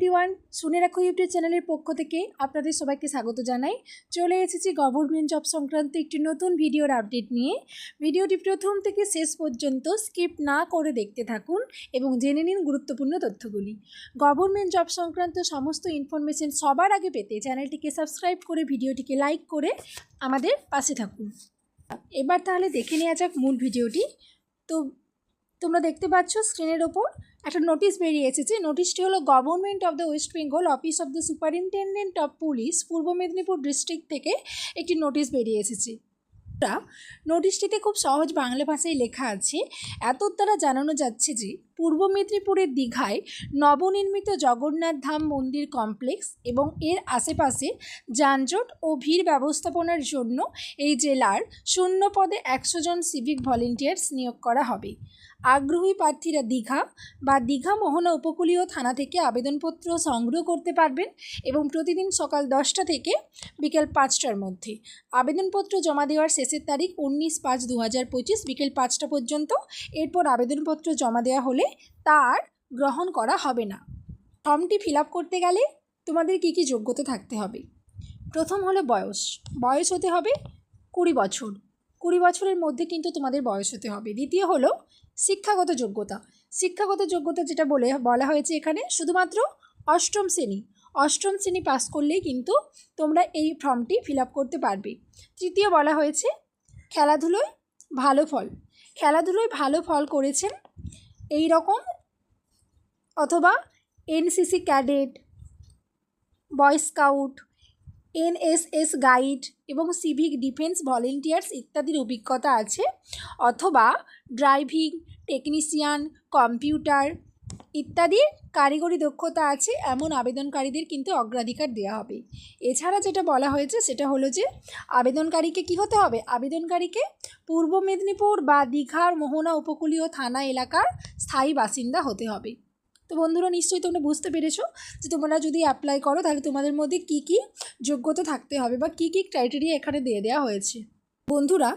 Everyone শুনে রাখো YouTube চ্যানেলের পক্ষ থেকে আপনাদের সবাইকে স্বাগত জানাই। চলে এসেছি গভর্নমেন্ট জব সংক্রান্ত একটি নতুন ভিডিওর আপডেট নিয়ে। ভিডিওটি প্রথম থেকে শেষ পর্যন্ত স্কিপ না করে দেখতে থাকুন এবং জেনে নিন গুরুত্বপূর্ণ তথ্যগুলি। গভর্নমেন্ট জব সংক্রান্ত সমস্ত ইনফরমেশন সবার আগে পেতে চ্যানেলটিকে সাবস্ক্রাইব করে ভিডিওটিকে লাইক করে আমাদের পাশে থাকুন। এবার তাহলে দেখে নেওয়া যাক মূল ভিডিওটি তো তোমরা দেখতে পাচ্ছ স্ক্রিনের ওপর একটা নোটিশ বেরিয়ে এসেছে। নোটিশটি হলো government of the West Bengal office of the superintendent of police Purba Medinipur district থেকে একটি নোটিশ বেরিয়ে এসেছে। নোটিশটিতে খুব সহজ বাংলা ভাষায় লেখা আছে, এত দ্বারা জানানো যাচ্ছে যে, পূর্ব মেদিনীপুরের দীঘায় নবনির্মিত জগন্নাথ ধাম মন্দির কমপ্লেক্স এবং এর আশেপাশে যানজট ও ভিড় ব্যবস্থাপনার জন্য এই জেলার শূন্য পদে একশো জন সিভিক ভলেন্টিয়ার্স নিয়োগ করা হবে। আগ্রহী প্রার্থীরা দীঘা বা দীঘা মোহনা উপকূলীয় থানা থেকে আবেদনপত্র সংগ্রহ করতে পারবেন এবং প্রতিদিন সকাল দশটা থেকে বিকেল পাঁচটার মধ্যে। আবেদনপত্র জমা দেওয়ার শেষের তারিখ উনিশ পাঁচ দু হাজার পঁচিশ বিকেল পাঁচটা পর্যন্ত। এরপর আবেদনপত্র জমা দেওয়া হলে তার গ্রহণ করা হবে না। ফর্মটি ফিল করতে গেলে তোমাদের কী কী যোগ্যতা থাকতে হবে? প্রথম হলো বয়স। বয়স হতে হবে কুড়ি বছর। কুড়ি বছরের মধ্যে কিন্তু তোমাদের বয়স হতে হবে। দ্বিতীয় হলো শিক্ষাগত যোগ্যতা। শিক্ষাগত যোগ্যতা যেটা বলে, বলা হয়েছে এখানে শুধুমাত্র অষ্টম শ্রেণি। অষ্টম শ্রেণি পাস করলেই কিন্তু তোমরা এই ফর্মটি ফিল করতে পারবে। তৃতীয় বলা হয়েছে খেলাধুলোয় ভালো ফল। খেলাধুলোয় ভালো ফল করেছেন এই রকম অথবা NCC cadet, boy scout NSS guide এবং সিভিক ডিফেন্স ভলেন্টিয়ার্স ইত্যাদির অভিজ্ঞতা আছে। অথবা ড্রাইভিং, টেকনিশিয়ান, কম্পিউটার ইত্যাদির কারিগরি দক্ষতা আছে। এমন আবেদনকারীদের কিন্তু অগ্রাধিকার দেওয়া হবে। এছাড়া যেটা বলা হয়েছে সেটা হলো যে আবেদনকারীকে কি হতে হবে? আবেদনকারীকে পূর্ব মেদিনীপুর বা দীঘার মোহনা উপকূলীয় থানা এলাকার স্থায়ী বাসিন্দা হতে হবে। তো বন্ধুরা, নিশ্চয়ই তোমরা বুঝতে পেরেছ যে তোমরা যদি অ্যাপ্লাই করো, তাহলে তোমাদের মধ্যে কী কী যোগ্যতা থাকতে হবে বা কী কী ক্রাইটেরিয়া এখানে দিয়ে দেওয়া হয়েছে। বন্ধুরা,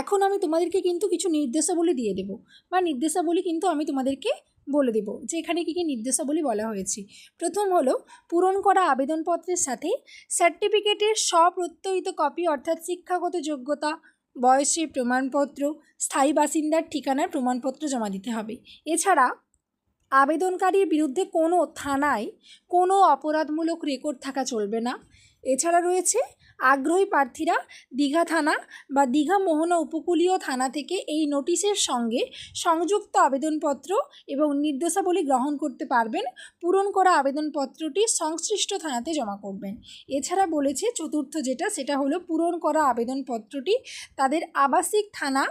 এখন আমি তোমাদেরকে কিন্তু কিছু নির্দেশাবলী দিয়ে দেবো। বা নির্দেশাবলী কিন্তু আমি তোমাদেরকে বলে দেবো যে এখানে কী কী নির্দেশাবলী বলা হয়েছে। প্রথম হলো, পূরণ করা আবেদনপত্রের সাথে সার্টিফিকেটের স্বপ্রত্যয়িত কপি অর্থাৎ শিক্ষাগত যোগ্যতা, বয়সের প্রমাণপত্র, স্থায়ী বাসিন্দার ঠিকানার প্রমাণপত্র জমা দিতে হবে। এছাড়া আবেদনকারীর বিরুদ্ধে কোনো থানায় কোনো অপরাধমূলক রেকর্ড থাকা চলবে না। এছাড়া রয়েছে, আগ্রহী প্রার্থীরা দীঘা থানা বা দীঘা মোহনা উপকূলীয় থানা থেকে এই নোটিশের সঙ্গে সংযুক্ত আবেদনপত্র এবং নির্দেশাবলী গ্রহণ করতে পারবেন। পূরণ করা আবেদনপত্রটি সংশ্লিষ্ট থানাতে জমা করবেন। এছাড়া বলেছে, চতুর্থ যেটা, সেটা হলো পূরণ করা আবেদনপত্রটি তাদের আবাসিক থানা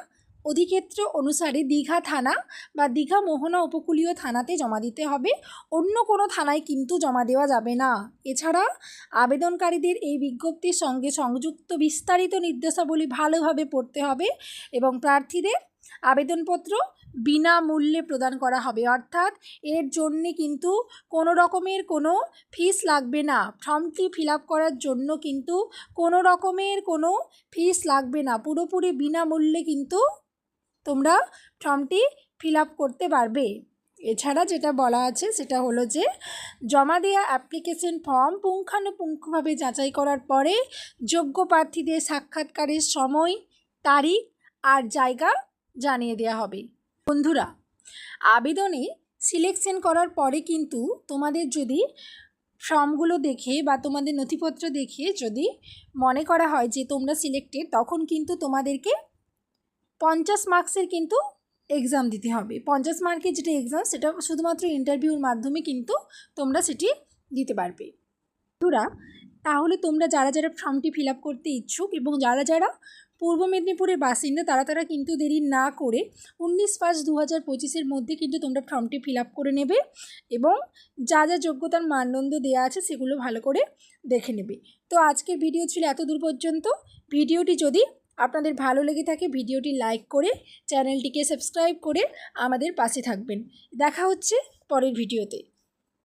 অধিক্ষেত্র অনুসারে দীঘা থানা বা দীঘা মোহনা উপকূলীয় থানাতে জমা দিতে হবে। অন্য কোনো থানায় কিন্তু জমা দেওয়া যাবে না। এছাড়া আবেদনকারীদের এই বিজ্ঞপ্তির সঙ্গে সংযুক্ত বিস্তারিত নির্দেশাবলী ভালোভাবে পড়তে হবে এবং প্রার্থীদের আবেদনপত্র বিনামূল্যে প্রদান করা হবে। অর্থাৎ এর জন্যে কিন্তু কোনো রকমের কোনো ফিস লাগবে না। ফর্মটি ফিল করার জন্য কিন্তু কোনো রকমের কোনো ফিস লাগবে না। পুরোপুরি বিনামূল্যে কিন্তু তোমরা ফর্মটি ফিল করতে পারবে। এছাড়া যেটা বলা আছে সেটা হলো যে, জমা দেওয়া অ্যাপ্লিকেশন ফর্ম পুঙ্খানুপুঙ্খভাবে যাচাই করার পরে যোগ্য প্রার্থীদের সাক্ষাৎকারের সময়, তারিখ আর জায়গা জানিয়ে দেওয়া হবে। বন্ধুরা, আবেদনে সিলেকশন করার পরে কিন্তু তোমাদের যদি ফর্মগুলো দেখে বা তোমাদের নথিপত্র দেখে যদি মনে করা হয় যে তোমরা সিলেক্টেড, তখন কিন্তু তোমাদেরকে পঞ্চাশ মার্কসের কিন্তু এক্সাম দিতে হবে। পঞ্চাশ মার্কের যেটা এক্সাম সেটা শুধুমাত্র ইন্টারভিউর মাধ্যমে কিন্তু তোমরা সেটি দিতে পারবে। বন্ধুরা, তাহলে তোমরা যারা যারা ফর্মটি ফিল আপ করতে ইচ্ছুক এবং যারা যারা পূর্ব মেদিনীপুরের বাসিন্দা, তারা তারা কিন্তু দেরি না করে উনিশ পাঁচ দু হাজার পঁচিশের মধ্যে কিন্তু তোমরা ফর্মটি ফিল আপ করে নেবে এবং যা যা যোগ্যতার মানদণ্ড দেওয়া আছে, সেগুলো ভালো করে দেখে নেবে। তো আজকের ভিডিও ছিল এত দূর পর্যন্ত ভিডিওটি যদি আপনাদের ভালো লেগে থাকে ভিডিওটি লাইক করে, চ্যানেলটিকে সাবস্ক্রাইব করে আমাদের পাশে থাকবেন। দেখা হচ্ছে পরের ভিডিওতে।